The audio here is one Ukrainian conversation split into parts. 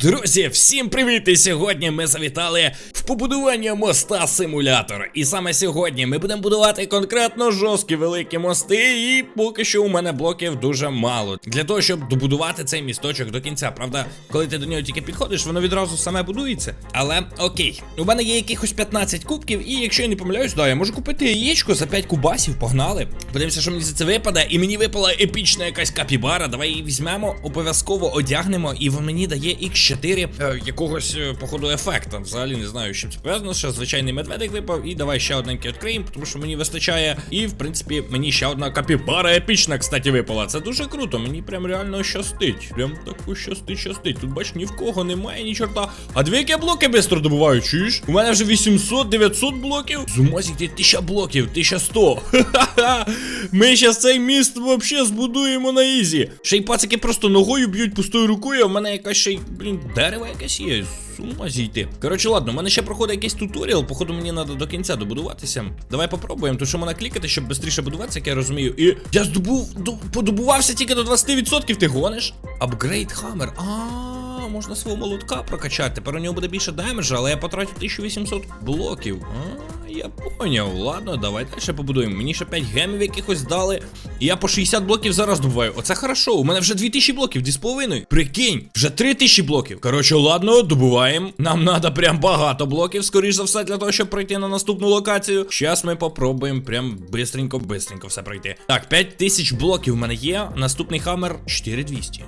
Друзі, всім привіт! І сьогодні ми завітали в побудування моста симулятор. І саме сьогодні ми будемо будувати конкретно жорсткі великі мости. І поки що у мене блоків дуже мало. Для того, щоб добудувати цей місточок до кінця. Правда, коли ти до нього тільки підходиш, воно відразу саме будується. Але окей, у мене є якихось 15 кубків, і якщо я не помиляюсь, да, я можу купити яєчко за 5 кубасів, погнали. Подивимося, що мені за це випаде. І мені випала епічна якась капібара. Давай її візьмемо, обов'язково одягнемо, і він мені дає X4 е, якогось, е, походу, ефекта. Взагалі не знаю, чим це пов'язано. Ще звичайний медведик випав. І давай ще одненький відкриємо, тому що мені вистачає. І в принципі, мені ще одна капібара епічна, кстати, випала. Це дуже круто. Мені прям реально щастить. Прям таку щастить, щастить. Тут бач, ні в кого немає, ні чорта. А дві які блоки бистро добуваю, чуєш? У мене вже 800-900 блоків. Зумозіти 1000 блоків, 1100. Ха-ха-ха. Ми щас цей міст вообще збудуємо на ізі. Ще й пацики просто ногою б'ють пустою рукою, а в мене якась ще й, блін, дерево якесь є. З ума зійти. Коротше, ладно, у мене ще проходить якийсь туторіал, походу мені треба до кінця добудуватися. Давай попробуємо, то що мене клікати, щоб швидше будуватися, як я розумію. І я здобув, подобувався тільки до 20%, ти гониш? Апгрейд Хаммер. А, можна свого молотка прокачати. Тепер у нього буде більше демеджа, але я потратив 1800 блоків. А, я поняв. Ладно, давай далі побудуємо. Мені ще 5 гемів якихось дали. І я по 60 блоків зараз добуваю. Оце хорошо. У мене вже 2000 блоків, 2,5. Прикинь, вже 3000 блоків. Коротше, ладно, добуваємо. Нам треба прям багато блоків, скоріш за все, для того, щоб пройти на наступну локацію. Щас ми попробуємо прям бистренько, бистренько все пройти. Так, 5000 блоків в мене є. Наступний хаммер 4200.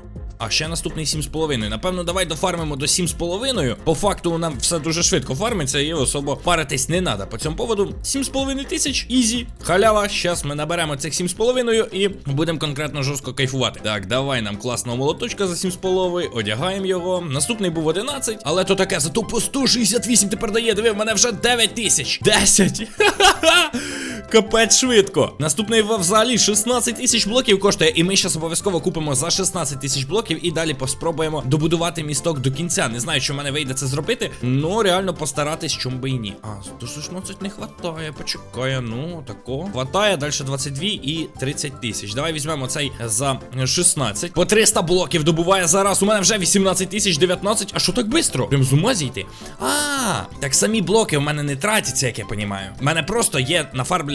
А ще наступний 7,5. Напевно, давай дофармимо до 7,5. По факту нам все дуже швидко фармиться і особо паритись не треба. По цьому поводу 7,5 тисяч, ізі. Халява. Щас ми наберемо цих 7,5 і будемо конкретно жорстко кайфувати. Так, давай нам класного молоточка за 7,5. Одягаємо його. Наступний був 11, але то таке, зато по 168 тепер дає. Диви, в мене вже 9 тисяч. 10. Ха-ха-ха. Капець швидко. Наступний взагалі 16 тисяч блоків коштує, і ми зараз обов'язково купимо за 16 тисяч блоків і далі поспробуємо добудувати місток до кінця. Не знаю, що в мене вийде це зробити, ну реально постаратись, чому би і ні. А, до 16 не хватає, почекає, ну тако. Хватає, далі 22 і 30 тисяч. Давай візьмемо цей за 16. По 300 блоків добуває зараз. У мене вже 18 тисяч 19. А що так швидко? Прям з ума зійти. А, так самі блоки в мене не тратяться, як я понімаю. У мене просто є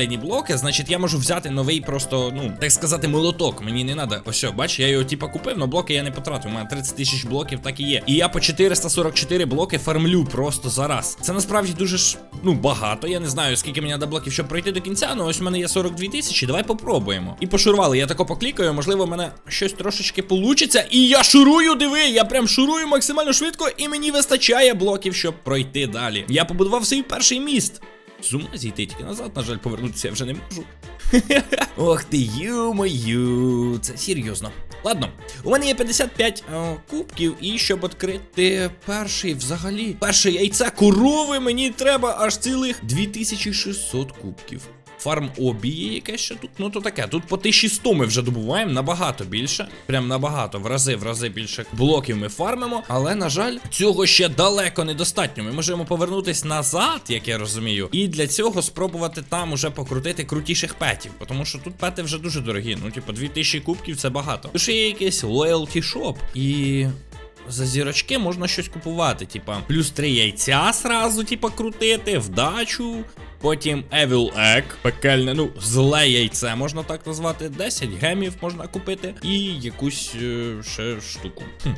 нафарблені блоки, значить я можу взяти новий просто, ну, так сказати, молоток. Мені не треба. Ось, бач, я його типа купив, але блоки я не потратив. У мене 30 тисяч блоків так і є. І я по 444 блоки фармлю просто зараз. Це насправді дуже ж, ну, багато. Я не знаю, скільки мені треба блоків, щоб пройти до кінця. Ну ось у мене є 42 тисячі. Давай попробуємо. І пошурвали. Я тако поклікаю, можливо, в мене щось трошечки получиться. І я шурую, диви! Я прям шурую максимально швидко, і мені вистачає блоків, щоб пройти далі. Я побудував свій перший міст. З зійти тільки назад, на жаль, повернутися я вже не можу. Ох ти, ю-мою, це серйозно. Ладно, у мене є 55 о, кубків, і щоб відкрити перший взагалі перше яйце корови, мені треба аж цілих 2600 кубків. Фарм обі є якесь ще тут. Ну то таке. Тут по 1100 ми вже добуваємо набагато більше. Прям набагато, в рази, в рази більше блоків ми фармимо. Але, на жаль, цього ще далеко недостатньо. Ми можемо повернутись назад, як я розумію. І для цього спробувати там уже покрутити крутіших петів. Тому що тут пети вже дуже дорогі. Ну, типу, 2000 кубків це багато. Тут ще є якийсь loyalty shop. І. За зірочки можна щось купувати, типа плюс 3 яйця сразу, типа, крутити, вдачу. Потім Evil Egg, пекельне, ну, зле яйце можна так назвати. 10 гемів можна купити. І якусь е, ще штуку. Хм.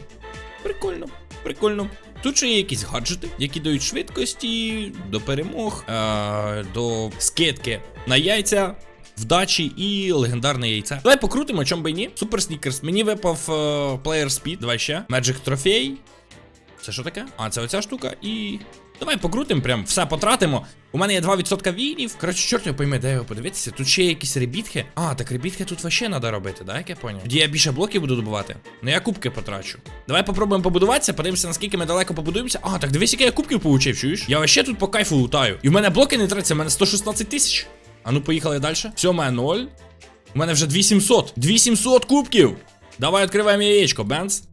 Прикольно, прикольно. Тут ще є якісь гаджети, які дають швидкості до перемог, е, до скидки на яйця. Вдачі і легендарне яйце. Давай покрутимо, чом би ні. Супер снікерс. Мені випав Player Speed. Давай ще. Magic Trophy. Це що таке? А, це оця штука. І. Давай покрутимо, прям все потратимо. У мене є 2% війнів. Коротше, чорт його пойме, де його подивитися. Тут ще є якісь ребітки. А, так ребітки тут вообще треба робити, да, як я поняв? Тоді я більше блоків буду добувати. Ну я кубки потрачу. Давай попробуємо побудуватися, подивимося, наскільки ми далеко побудуємося. А, так дивись, яке я кубків получив, чуєш? Я вообще тут по кайфу лутаю. І в мене блоки не тратяться, в мене 116 тисяч. А ну поїхали. Все, у мене 0. У мене вже 2700. 2700 кубків. Давай відкриваємо яєчко, Бенц.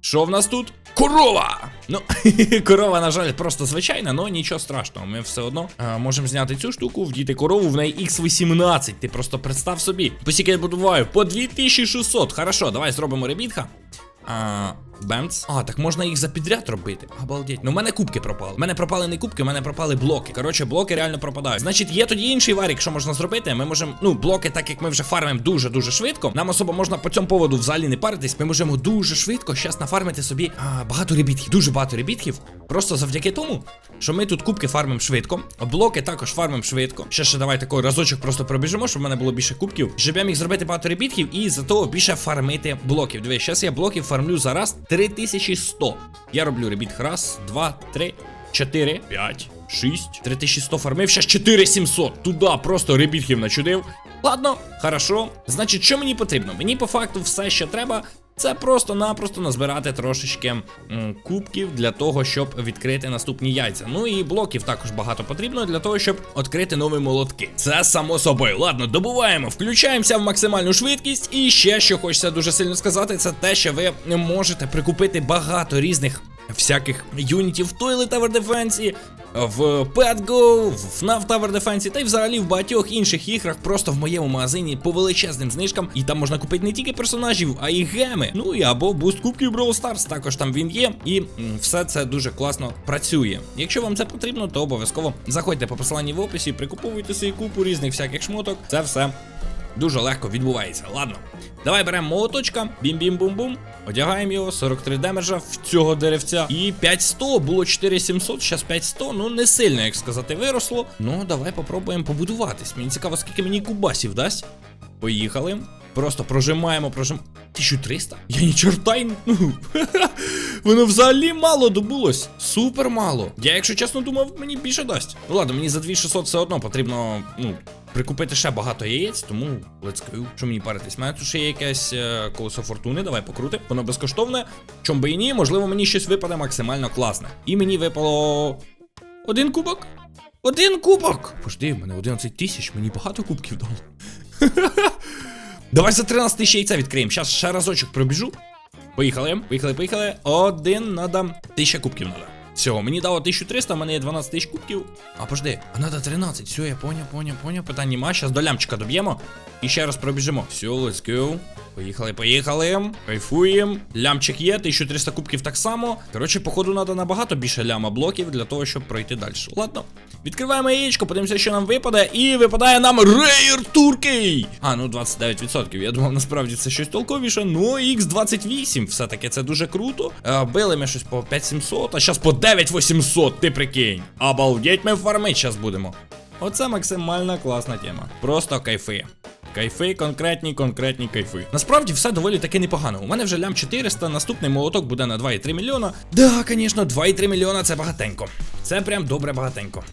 Що в нас тут? Корова! Ну, корова, на жаль, просто звичайна, але нічого страшного. Ми все одно а, можемо зняти цю штуку, вдіти корову, в неї X18. Ти просто представ собі. Посіки я будуваю по 2600. Хорошо, давай зробимо ребітха. А, Бемц. А, так можна їх за підряд робити. Обалдеть. Ну, в мене кубки пропали. У мене пропали не кубки, у мене пропали блоки. Коротше, блоки реально пропадають. Значить, є тоді інший варік, що можна зробити. Ми можемо, ну, блоки, так як ми вже фармимо дуже-дуже швидко. Нам особо можна по цьому поводу взагалі не паритись. Ми можемо дуже швидко зараз нафармити собі а, багато ребітків. Дуже багато ребітків. Просто завдяки тому, що ми тут кубки фармимо швидко. Блоки також фармимо швидко. Ще ще давай такий разочок просто пробіжимо, щоб в мене було більше кубків. Щоб я міг зробити багато ребітків і зато більше фармити блоків. Дивись, зараз я блоків фармлю за раз 3100. Я роблю ребіт. Раз, два, три, чотири, п'ять. 6, 3100 фармив, ще 4700. Туда просто ребітків начудив. Ладно, хорошо. Значить, що мені потрібно? Мені по факту все, що треба, це просто-напросто назбирати трошечки м, кубків для того, щоб відкрити наступні яйця. Ну і блоків також багато потрібно для того, щоб відкрити нові молотки. Це само собою. Ладно, добуваємо, включаємося в максимальну швидкість. І ще що хочеться дуже сильно сказати, це те, що ви можете прикупити багато різних. Всяких юнітів в Toilet Tower Defense, в PetGo, в FNAF Tower Defense та й взагалі в багатьох інших іграх просто в моєму магазині по величезним знижкам. І там можна купити не тільки персонажів, а й геми. Ну і або буст кубків Brawl Stars, також там він є. І все це дуже класно працює. Якщо вам це потрібно, то обов'язково заходьте по посиланні в описі, прикуповуйте собі купу різних всяких шмоток. Це все дуже легко відбувається. Ладно, давай беремо молоточка, бім-бім-бум-бум. Одягаємо його, 43 демеджа в цього деревця. І 5100, було 4700, зараз 5100, ну не сильно, як сказати, виросло. Ну, давай попробуємо побудуватись. Мені цікаво, скільки мені кубасів дасть. Поїхали. Просто прожимаємо, прожимаємо. 1300? Я ні чорта й... Ну, воно взагалі мало добулось. Супер мало. Я, якщо чесно, думав, мені більше дасть. Ну ладно, мені за 2600 все одно потрібно, ну, прикупити ще багато яєць, тому let's go. Що мені паритись? Мене тут ще є якесь е, колесо фортуни, давай покрути. Воно безкоштовне. Чом би і ні, можливо, мені щось випаде максимально класне. І мені випало один кубок. Один кубок! Пожди, в мене 11 тисяч, мені багато кубків дало. Давай за 13 тисяч яйця відкриємо. Щас ще разочок пробіжу. Поїхали, поїхали, поїхали. Один надо. Тисяча кубків надо. Всього, мені дало 1300, в мене є 12 тисяч кубків. А пожди, а надо 13. Все, я поняв, поняв, поняв. Питань нема. Щас до лямчика доб'ємо. І ще раз пробіжимо. Все, let's go. Поїхали, поїхали. Кайфуємо. Лямчик є, 1300 кубків так само. Коротше, походу, треба набагато більше ляма блоків для того, щоб пройти далі. Ладно. Відкриваємо яєчко, подивимося, що нам випаде. І випадає нам Рейер Туркей. А, ну 29%. Я думав, насправді це щось толковіше. Ну, X28. Все-таки це дуже круто. Е, били ми щось по 5700, а зараз по 9800, ти прикинь. Обалдеть, ми фармить зараз будемо. Оце максимально класна тема. Просто кайфи. Кайфи, конкретні, конкретні кайфи. Насправді все доволі таки непогано. У мене вже лям 400, наступний молоток буде на 2,3 мільйона. Да, звісно, 2,3 мільйона це багатенько. Це прям добре багатенько.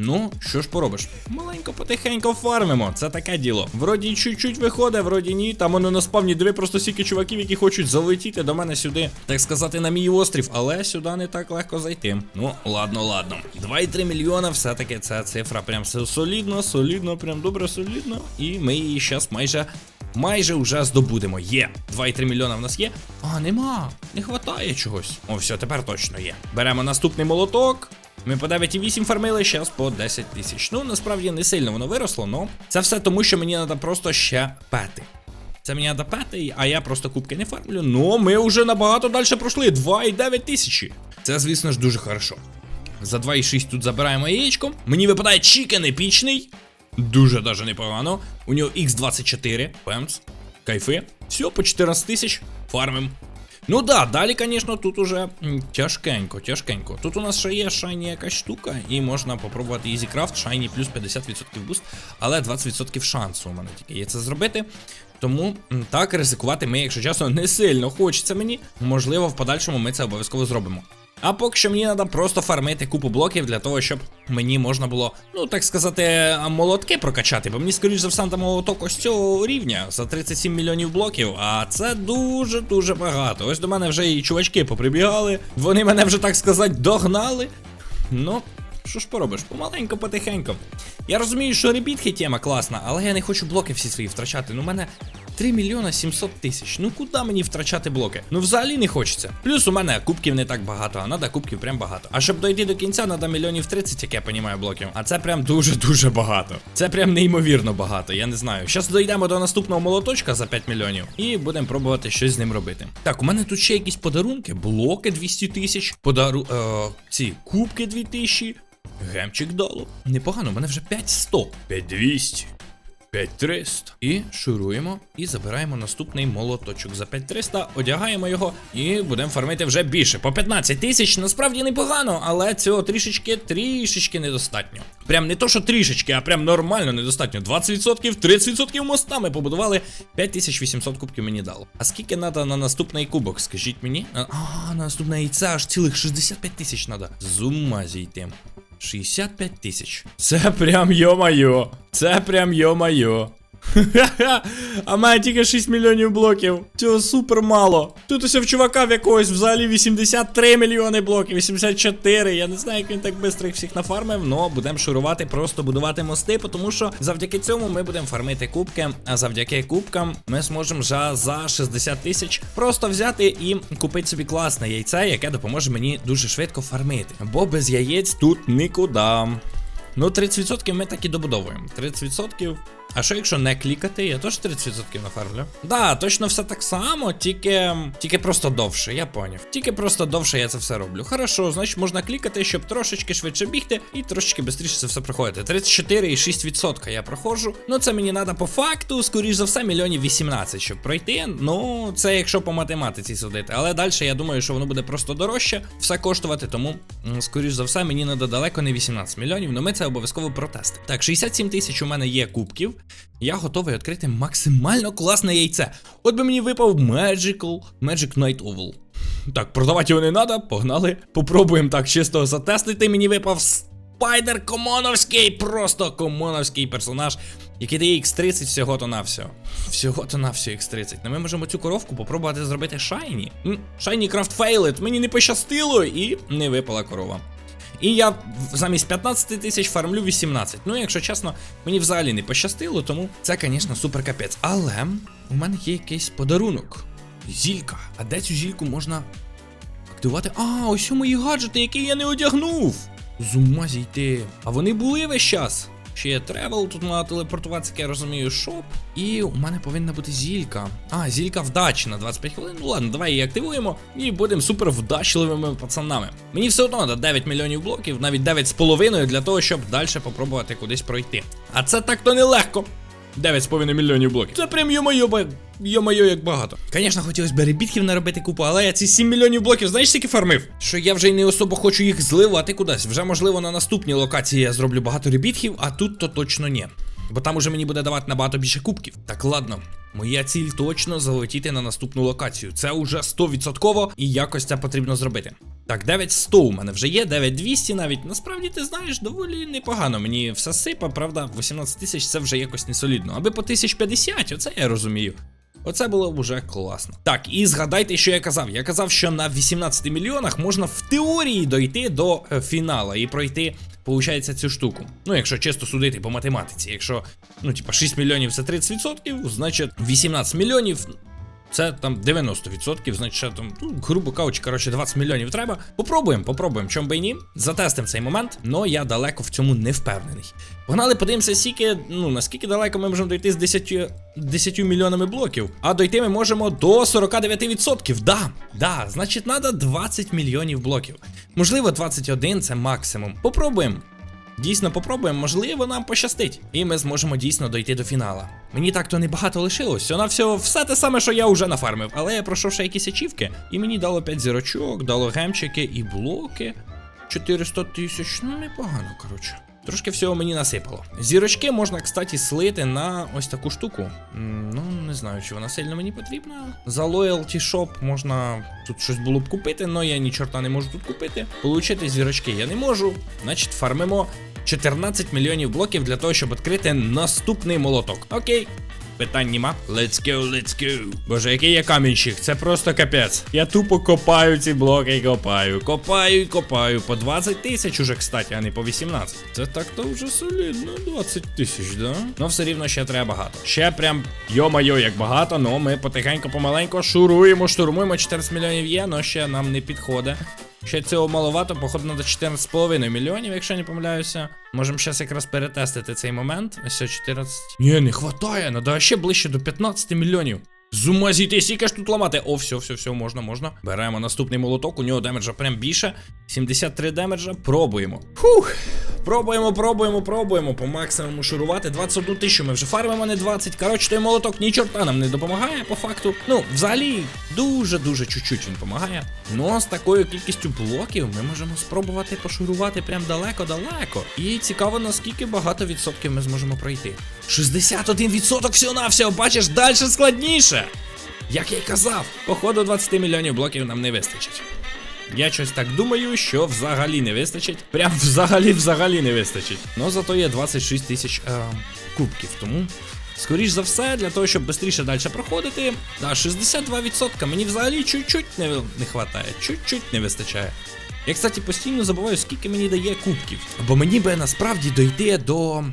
Ну, що ж поробиш? Маленько потихенько фармимо, це таке діло. Вроді чуть-чуть виходить, вроді ні. Там воно на спавні диви просто стільки чуваків, які хочуть залетіти до мене сюди, так сказати, на мій острів, але сюди не так легко зайти. Ну, ладно, ладно. 2,3 мільйона, все-таки ця цифра прям солідно, солідно, прям добре солідно. І ми її зараз майже. Майже вже здобудемо. Є. 2,3 мільйона в нас є. А, нема. Не хватає чогось. О, все, тепер точно є. Беремо наступний молоток. Ми по 9,8 фармили, зараз по 10 тисяч. Ну, насправді не сильно воно виросло, але це все тому, що мені треба просто ще пети. Це мені треба пети, а я просто кубки не фармлю. Ну, ми вже набагато далі пройшли. 2,9 тисячі. Це, звісно ж, дуже хорошо. За 2,6 тут забираємо яєчко. Мені випадає чікен епічний. Дуже даже непогано. У нього X24. Пемс. Кайфи. Все, по 14 тисяч. Фармим. Ну да, далі, звісно, тут уже тяжкенько, тяжкенько. Тут у нас ще є шайні якась штука, і можна попробувати EasyCraft, шайні плюс 50% буст, але 20% шансу у мене тільки є це зробити. Тому так ризикувати ми, якщо чесно, не сильно хочеться мені. Можливо, в подальшому ми це обов'язково зробимо. А поки що мені треба просто фармити купу блоків для того, щоб мені можна було, ну так сказати, молотки прокачати. Бо мені, скоріш за все, там молоток ось цього рівня за 37 мільйонів блоків. А це дуже-дуже багато. Ось до мене вже і чувачки поприбігали. Вони мене вже так сказати догнали. Ну, що ж поробиш? Помаленько, потихенько. Я розумію, що ребітки тема класна, але я не хочу блоки всі свої втрачати. Ну, мене 3 мільйона 700 тисяч. Ну куди мені втрачати блоки? Ну взагалі не хочеться. Плюс у мене кубків не так багато, а треба кубків прям багато. А щоб дойти до кінця, треба мільйонів 30, як я понімаю, блоків. А це прям дуже-дуже багато. Це прям неймовірно багато, я не знаю. Зараз дійдемо до наступного молоточка за 5 мільйонів і будемо пробувати щось з ним робити. Так, у мене тут ще якісь подарунки, блоки 200 тисяч, подару. Е, ці кубки 2000. Гемчик дало. Непогано, у мене вже 5100. 5200. 5300. І шуруємо і забираємо наступний молоточок за 5300, одягаємо його і будемо фармити вже більше. По 15 тисяч насправді непогано, але цього трішечки, трішечки недостатньо. Прям не то, що трішечки, а прям нормально недостатньо. 20%, 30% моста ми побудували. 5800 кубків мені дало. А скільки треба на наступний кубок? Скажіть мені. А, на наступне яйце аж цілих 65 тисяч треба. З ума зійти. 65 тисяч. Це прям йо-майо. Це прям йо-майо. А мене тільки 6 мільйонів блоків. Цього супер мало. Тут усе в чувака в якогось взагалі 83 мільйони блоків, 84. Я не знаю, як він так швидко їх всіх нафармив, но будемо шурувати, просто будувати мости, тому що завдяки цьому ми будемо фармити кубки, а завдяки кубкам ми зможемо вже за 60 тисяч просто взяти і купити собі класне яйце, яке допоможе мені дуже швидко фармити. Бо без яєць тут нікуди. Ну, 30% ми так і добудовуємо. 30%. А що якщо не клікати, я теж 30% нафармлю. Да, точно все так само, тільки тільки просто довше, я поняв. Тільки просто довше я це все роблю. Хорошо, значить можна клікати, щоб трошечки швидше бігти і трошечки швидше це все проходити. 34,6% я проходжу. Ну це мені треба по факту, скоріш за все, мільйонів 18, щоб пройти. Ну, це якщо по математиці судити. Але далі я думаю, що воно буде просто дорожче все коштувати, тому, скоріш за все, мені треба далеко не 18 мільйонів, але ми це обов'язково протестимо. Так, 67 тисяч у мене є кубків. Я готовий відкрити максимально класне яйце. От би мені випав Magical Magic Night Oval. Так, продавати його не треба, погнали. Попробуємо так чисто затестити. Мені випав Спайдер Комоновський, просто комоновський персонаж, який дає X30 всього-то на всього. Всього-то на всього X30. Ну ми можемо цю коровку попробувати зробити шайні. Шайні крафт фейлит. Мені не пощастило і не випала корова. І я замість 15 тисяч фармлю 18. Ну, якщо чесно, мені взагалі не пощастило, тому це, звісно, супер капець. Але у мене є якийсь подарунок. Зілька. А де цю зільку можна активувати? А, ось у мої гаджети, які я не одягнув. З ума зійти. А вони були весь час. Ще є тревел, тут треба телепортуватися, як я розумію, шоп. І у мене повинна бути зілька. А, зілька вдачі на 25 хвилин. Ну ладно, давай її активуємо і будемо супер вдачливими пацанами. Мені все одно треба 9 мільйонів блоків, навіть 9,5 для того, щоб далі попробувати кудись пройти. А це так-то нелегко. 9,5 мільйонів блоків. Це прям йо-моє, йо-моє, як багато. Звісно, хотілося б ребітків наробити купу, але я ці 7 мільйонів блоків, знаєш, скільки фармив? Що я вже й не особо хочу їх зливати кудись. Вже, можливо, на наступній локації я зроблю багато ребітків, а тут то точно ні. Бо там уже мені буде давати набагато більше кубків. Так ладно. Моя ціль точно залетіти на наступну локацію. Це уже 100% і якось це потрібно зробити. Так, 9100 у мене вже є, 9200 навіть. Насправді ти знаєш, доволі непогано. Мені все сипа, правда, 18 тисяч це вже якось не солідно. Аби по 1050, оце я розумію. Оце було вже класно. Так, і згадайте, що я казав. Я казав, що на 18 мільйонах можна в теорії дойти до е, фінала і пройти, получається, цю штуку. Ну, якщо чисто судити по математиці. Якщо, ну, типа, 6 мільйонів це 30%, значить 18 мільйонів. Це там 90%, значить, ще там, ну, грубо кажучи, коротше, 20 мільйонів треба. Попробуємо, попробуємо, чом би і ні. Затестимо цей момент, але я далеко в цьому не впевнений. Погнали, подивимося, скільки, ну, наскільки далеко ми можемо дойти з 10, 10 мільйонами блоків. А дойти ми можемо до 49%. Да, да, значить, треба 20 мільйонів блоків. Можливо, 21 це максимум. Попробуємо. Дійсно попробуємо, можливо, нам пощастить. І ми зможемо дійсно дойти до фінала. Мені так-то небагато лишилось. Всього на всього все те саме, що я вже нафармив. Але я пройшов ще якісь ачівки, і мені дало 5 зірочок, дало гемчики і блоки. 400 тисяч. Ну, непогано, коротше. Трошки всього мені насипало. Зірочки можна, кстати, слити на ось таку штуку. Ну, не знаю, чи вона сильно мені потрібна. За Loyalty Shop можна тут щось було б купити, але я ні чорта не можу тут купити. Получити зірочки я не можу. Значить, фармимо 14 мільйонів блоків для того, щоб відкрити наступний молоток. Окей. Питань нема. Let's go, let's go. Боже, який я камінщик, це просто капець. Я тупо копаю ці блоки і копаю. Копаю і копаю. По 20 тисяч уже, кстати, а не по 18. Це так-то вже солідно. 20 тисяч, да? Ну все рівно ще треба багато. Ще прям, йо-майо, як багато, ну ми потихеньку, помаленьку шуруємо, штурмуємо. 14 мільйонів є, але ще нам не підходить. Ще цього маловато, походу, на 14,5 мільйонів, якщо не помиляюся. Можемо зараз якраз перетестити цей момент. Ось 14. Ні, не хватає, надо ще ближче до 15 мільйонів. З ума скільки ж тут ламати. О, все, все, все, можна, можна. Беремо наступний молоток, у нього демеджа прям більше. 73 демеджа. Пробуємо. Фух. Пробуємо, пробуємо, пробуємо. По максимуму шурувати. 21 тисячу ми вже фармимо, не 20. Коротше, той молоток ні чорта нам не допомагає, по факту. Ну, взагалі, дуже-дуже чуть-чуть він допомагає. Ну, а з такою кількістю блоків ми можемо спробувати пошурувати прям далеко-далеко. І цікаво, наскільки багато відсотків ми зможемо пройти. 61% всього-навсього, бачиш, далі складніше. Як я й казав, походу 20 мільйонів блоків нам не вистачить. Я щось так думаю, що взагалі не вистачить. Прям взагалі взагалі не вистачить. Ну зато є 26 тисяч е, кубків. Тому, скоріш за все, для того, щоб швидше далі проходити. Да, 62% мені взагалі чуть-чуть не, не хватає, чуть-чуть не вистачає. Я, кстати, постійно забуваю, скільки мені дає кубків. Бо мені би насправді дойти до.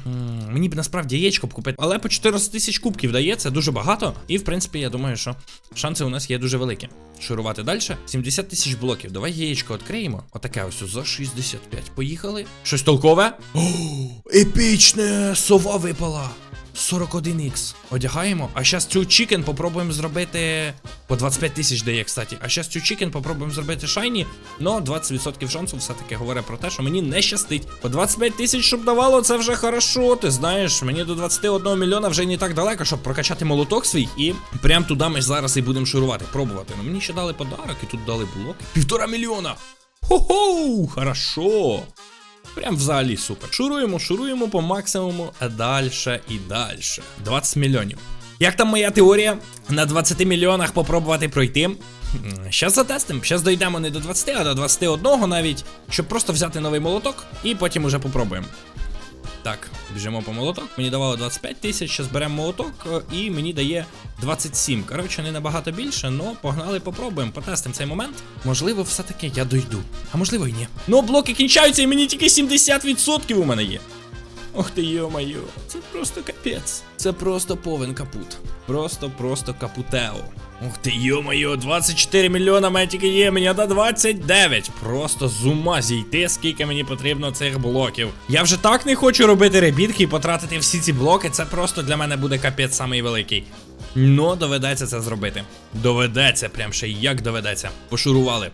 Мені б насправді яєчко б купити. Але по 14 тисяч кубків дає, це дуже багато. І в принципі, я думаю, що шанси у нас є дуже великі. Шурувати далі. 70 тисяч блоків. Давай яєчко відкриємо. Отаке ось за 65. Поїхали. Щось толкове. О, епічне! Сова випала. 41х. Одягаємо. А зараз цю чікен попробуємо зробити. По 25 тисяч дає, кстати. А зараз цю чікен попробуємо зробити шайні. Но 20% шансу все-таки говорить про те, що мені не щастить. По 25 тисяч, щоб давало, це вже хорошо. Ти знаєш, мені до 21 мільйона вже не так далеко, щоб прокачати молоток свій. І прям туди ми зараз і будемо шурувати, пробувати. Ну мені ще дали подарок, і тут дали блоки. Півтора мільйона. Хо-хоу, хорошо. Прям взагалі супер. Шуруємо, шуруємо по максимуму, а далі і далі. 20 мільйонів. Як там моя теорія? На 20 мільйонах попробувати пройти. Щас затестимо, щас дійдемо не до 20, а до 21 навіть, щоб просто взяти новий молоток і потім уже попробуємо. Так, біжимо по молоток. Мені давало 25 тисяч, зараз беремо молоток е, і мені дає 27. Коротше, не набагато більше, але погнали, попробуємо, потестимо цей момент. Можливо, все-таки я дойду. А можливо і ні. Ну, блоки кінчаються, і мені тільки 70% у мене є. Ох ти йо-моє, це просто капець. Це просто повен капут. Просто, просто капутео. Ух ти йо-моє, 24 мільйона мене тільки є, мені до 29. Просто з ума зійти, скільки мені потрібно цих блоків. Я вже так не хочу робити ребітки і потратити всі ці блоки. Це просто для мене буде капець самий великий. Ну, доведеться це зробити. Доведеться, прям ще як доведеться. Пошурували.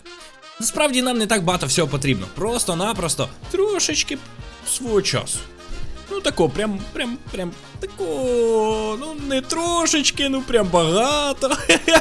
Насправді нам не так багато всього потрібно. Просто-напросто трошечки свого часу. Ну тако, прям, прям, прям тако, ну не трошечки, ну прям багато.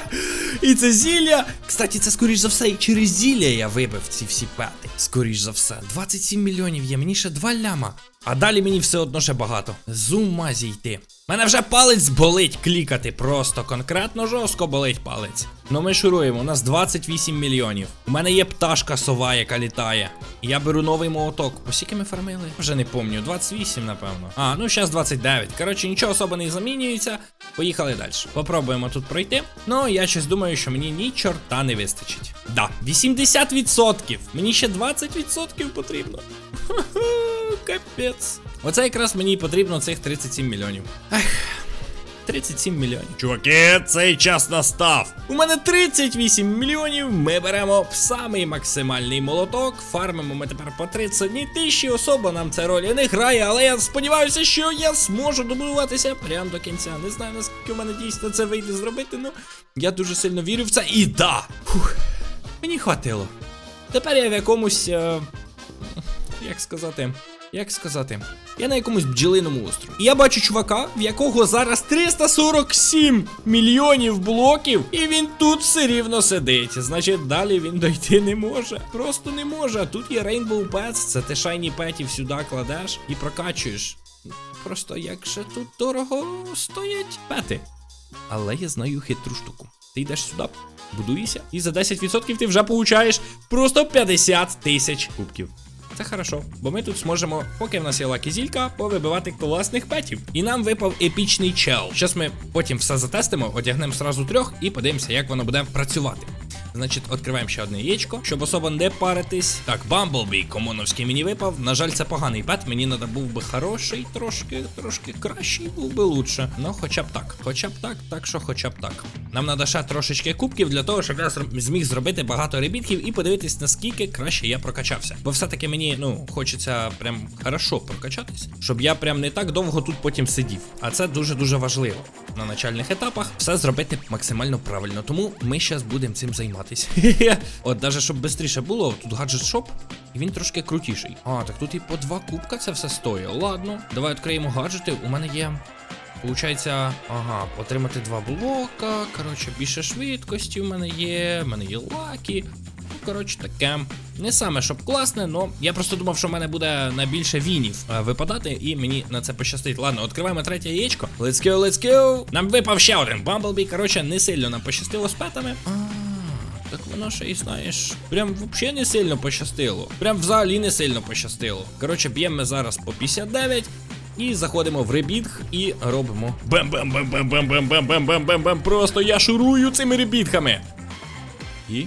І це зілля. Кстати, це скоріш за все, і через зілля я вибив ці всі пати. Скоріш за все. 27 мільйонів є, мені ще 2 ляма. А далі мені все одно ще багато. З ума зійти. Мене вже палець болить клікати. Просто конкретно жорстко болить палець. Ну ми шуруємо, у нас 28 мільйонів. У мене є пташка сова, яка літає. Я беру новий молоток. По скільки ми фармили? Вже не пам'ятаю. 28, напевно. А, ну зараз 29. Коротше, нічого особо не замінюється. Поїхали далі. Попробуємо тут пройти. Ну, я щось думаю, що мені ні чорта не вистачить. Да, 80%. Мені ще 20% потрібно. Ха-ха, Капець. Оце якраз мені потрібно цих 37 мільйонів. Ех. 37 мільйонів. Чуваки, цей час настав. У мене 38 мільйонів. Ми беремо самий максимальний молоток. Фармимо ми тепер по 31 тисячі. Особа нам це ролі не грає, але я сподіваюся, що я зможу добудуватися прямо до кінця. Не знаю, наскільки у мене дійсно це вийде зробити, ну я дуже сильно вірю в це. І да! Фух, мені хватило. Тепер я в якомусь. Е... Як сказати. Як сказати? Я на якомусь бджолиному острові. І я бачу чувака, в якого зараз 347 мільйонів блоків, і він тут все рівно сидить. Значить, далі він дойти не може. Просто не може. Тут є Rainbow Pets, це ти шайні петів сюди кладеш і прокачуєш. Просто як же тут дорого стоять пети. Але я знаю хитру штуку. Ти йдеш сюди, будуєшся, і за 10% ти вже получаєш просто 50 тисяч кубків. Це хорошо, бо ми тут зможемо, поки в нас є лакі зілька, повибивати класних петів. І нам випав епічний чел. Зараз ми потім все затестимо, одягнемо сразу трьох і подивимося, як воно буде працювати. Значить, відкриваємо ще одне яєчко, щоб особо не паритись. Так, Бамблбі, комоновський мені випав. На жаль, це поганий пет. Мені треба був би хороший, трошки, трошки кращий був би лучше. Ну, хоча б так. Хоча б так, так що хоча б так. Нам треба ще трошечки кубків для того, щоб я зміг зробити багато ребітків і подивитись, наскільки краще я прокачався. Бо все-таки мені, ну, хочеться прям хорошо прокачатись, щоб я прям не так довго тут потім сидів. А це дуже-дуже важливо. На начальних етапах все зробити максимально правильно. Тому ми зараз будемо цим займатися. От, навіть щоб швидше було, тут гаджет шоп, і він трошки крутіший. А, так тут і по два кубка це все стоїть. Ладно, давай відкриємо гаджети. У мене є. Получається, ага, отримати два блока. Коротше, більше швидкості в мене є. В мене є лакі. Ну, коротше, таке. Не саме щоб класне, но я просто думав, що в мене буде найбільше вінів е, випадати, і мені на це пощастить. Ладно, відкриваємо третє яєчко. Let's go, let's go. Нам випав ще один Бамблбі. Коротше, не сильно нам пощастило з петами. Так воно ще і знаєш. Прям взагалі не сильно пощастило. Прям взагалі не сильно пощастило. Коротше, б'ємо ми зараз по 59. І заходимо в ребітг і робимо бем бем бем бем бем бем бем бем бем бем Просто я шурую цими ребітками. І.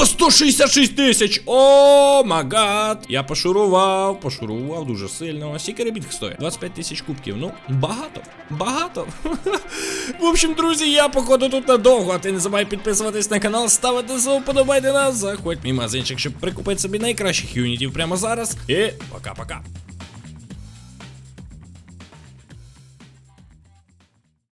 По 166 тисяч! О, магад! Я пошурував, пошурував дуже сильно. Скільки ребітк стоїть? 25 тисяч кубків. Ну, багато. Багато. В общем, друзі, я походу тут надовго. А ти не забувай підписуватись на канал, ставити свого подобайте нас. Заходь мій магазинчик, щоб прикупити собі найкращих юнітів прямо зараз. І пока-пока.